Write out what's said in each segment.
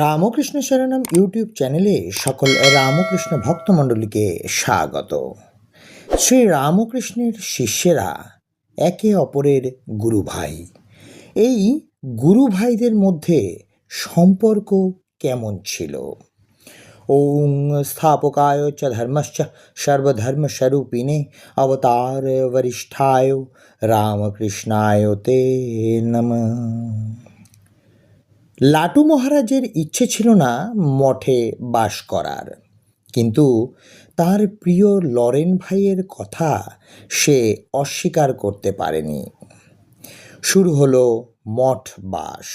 Ramakrishna শরণম YouTube চ্যানেলে সকল রামকৃষ্ণ ভক্তমণ্ডলীকে স্বাগত। শ্রী রামকৃষ্ণের শিষ্যেরা একে অপরের গুরু ভাই এই গুরু ভাইদের মধ্যে সম্পর্ক কেমন ছিল? ওং স্থাপকায় চ ধর্মশ্চ সর্বধর্মস্বরূপিণে অবতার বরিষ্ঠায় রামকৃষ্ণায় তে নমঃ। লাটু মহারাজের ইচ্ছে ছিল না মঠে বাস করার। কিন্তু তার প্রিয় লরেন ভাইয়ের কথা সে অস্বীকার করতে পারেনি। শুরু হলো মঠ বাস।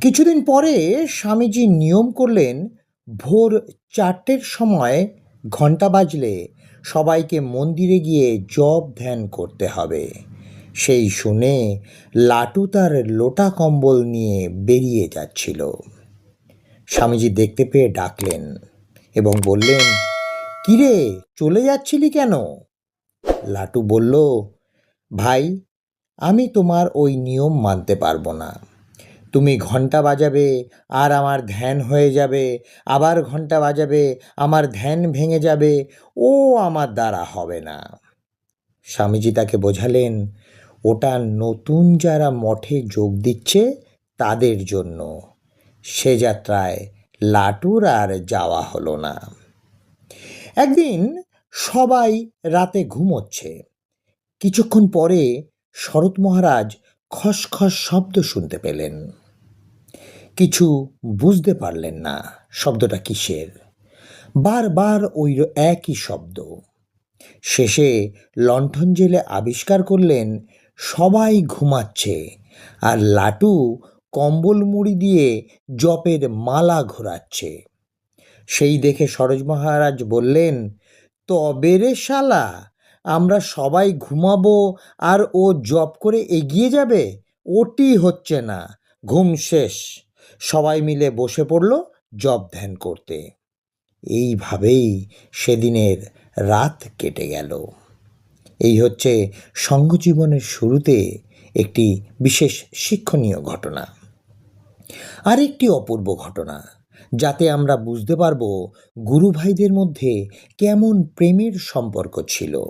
কিছুদিন পরে স্বামীজি নিয়ম করলেন, ভোর চারটের সময় ঘণ্টা বাজলে সবাইকে মন্দিরে গিয়ে জপ ধ্যান করতে হবে। সেই শুনে লাটু তার লোটা কম্বল নিয়ে বেরিয়ে যাচ্ছিল। স্বামীজি দেখতে পেয়ে ডাকলেন এবং বললেন, কিরে, চলে যাচ্ছিলি কেন? লাটু বলল, ভাই, আমি তোমার ওই নিয়ম মানতে পারব না। তুমি ঘণ্টা বাজাবে, আর আমার ধ্যান হয়ে যাবে, আবার ঘণ্টা বাজাবে, আমার ধ্যান ভেঙে যাবে, ও আমার দ্বারা হবে না। স্বামীজি তাকে বোঝালেন ওটা নতুন যারা মঠে যোগ দিচ্ছে তাদের জন্য। সে যাত্রায় লাটুর আর যাওয়া হলো না। একদিন সবাই রাতে ঘুমোচ্ছে। কিছুক্ষণ পরে শরৎ মহারাজ খসখস শব্দ শুনতে পেলেন। কিছু বুঝতে পারলেন না শব্দটা কিসের। বারবার ওই একই শব্দ। শেষে লণ্ঠন জেলে আবিষ্কার করলেন সবাই ঘুমাচ্ছে। আর লাটু কম্বল মুড়ি দিয়ে জপের মালা ঘোরাচ্ছে। সেই দেখে সরোজ মহারাজ বললেন, তবে রে শালা, আমরা সবাই ঘুমাবো আর ও জপ করে এগিয়ে যাবে? ওটি হচ্ছে না, ঘুম শেষ। সবাই মিলে বসে পড়ল জপ ধ্যান করতে। এইভাবেই সেদিনের রাত কেটে গেল। এই হচ্ছে সঙ্গজীবনের শুরুতে একটি বিশেষ শিক্ষণীয় ঘটনা। আরেকটি অপূর্ব ঘটনা, যাতে আমরা বুঝতে পারব গুরু ভাইদের মধ্যে কেমন প্রেমের সম্পর্ক ছিল।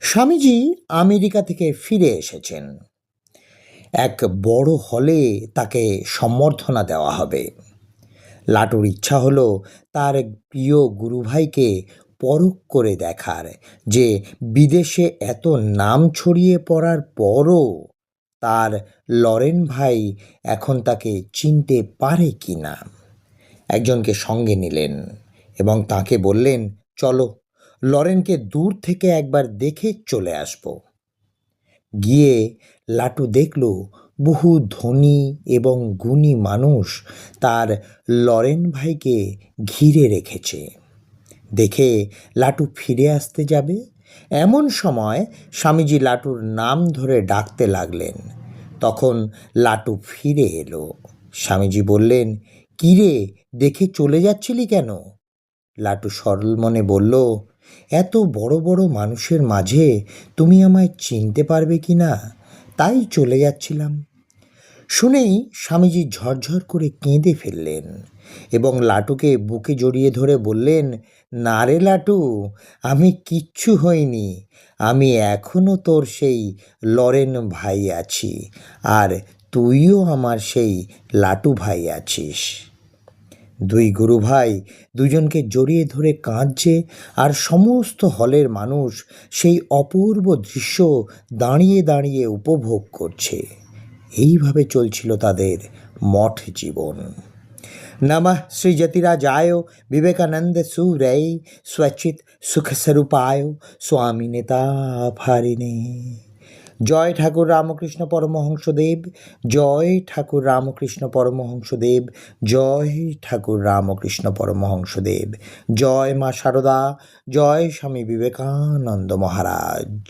স্বামীজি আমেরিকা থেকে ফিরে এসেছেন। এক বড় হলে তাকে সম্বর্ধনা দেওয়া হবে। লাটুর ইচ্ছা হলো তার প্রিয় গুরুভাইকে পরখ করে দেখার, যে বিদেশে এত নাম ছড়িয়ে পড়ার পরও তার লরেন ভাই এখন তাকে চিনতে পারে কি না একজনকে সঙ্গে নিলেন এবং তাকে বললেন, চলো, লরেনকে দূর থেকে একবার দেখে চলে আসব। গিয়ে লাটু দেখল, বহু ধনী এবং গুণী মানুষ তার লরেন ভাইকে ঘিরে রেখেছে। দেখে লাটু ফিরে আসতে যাবে। এমন সময় স্বামীজি লাটুর নাম ধরে ডাকতে লাগলেন। তখন লাটু ফিরে এলো। স্বামীজি বললেন, কিরে, দেখে চলে যাচ্ছিলি কেন? লাটু সরল মনে বলল, এত বড় বড় মানুষের মাঝে তুমি আমায় চিনতে পারবে কি না? তাই চলে যাচ্ছিলাম। শুনেই স্বামীজি ঝরঝর করে কেঁদে ফেললেন। এবং লাটুকে বুকে জড়িয়ে ধরে বললেন, না রে লাটু, আমি কিচ্ছু হইনি। আমি এখনও তোর সেই লরেন ভাই আছি আর তুইও আমার সেই লাটু ভাই আছিস দুই গুরু ভাই দুজনকে জড়িয়ে ধরে কাঁদছে আর সমস্ত হলের মানুষ সেই অপূর্ব দৃশ্য দাঁড়িয়ে দাঁড়িয়ে উপভোগ করছে। এইভাবে চলছিল তাদের মঠ জীবন। नमः श्रीजतिराजाय विवेकानंद सुरय स्वचित सुख स्वरूपाय स्वामी नेता फारिने জয় ঠাকুর রামকৃষ্ণ পরমহংসদেব জয় ঠাকুর রামকৃষ্ণ পরমহংসদেব জয় ঠাকুর রামকৃষ্ণ পরমহংসদেব জয় মা শারদা জয় স্বামী বিবেকানন্দ মহারাজ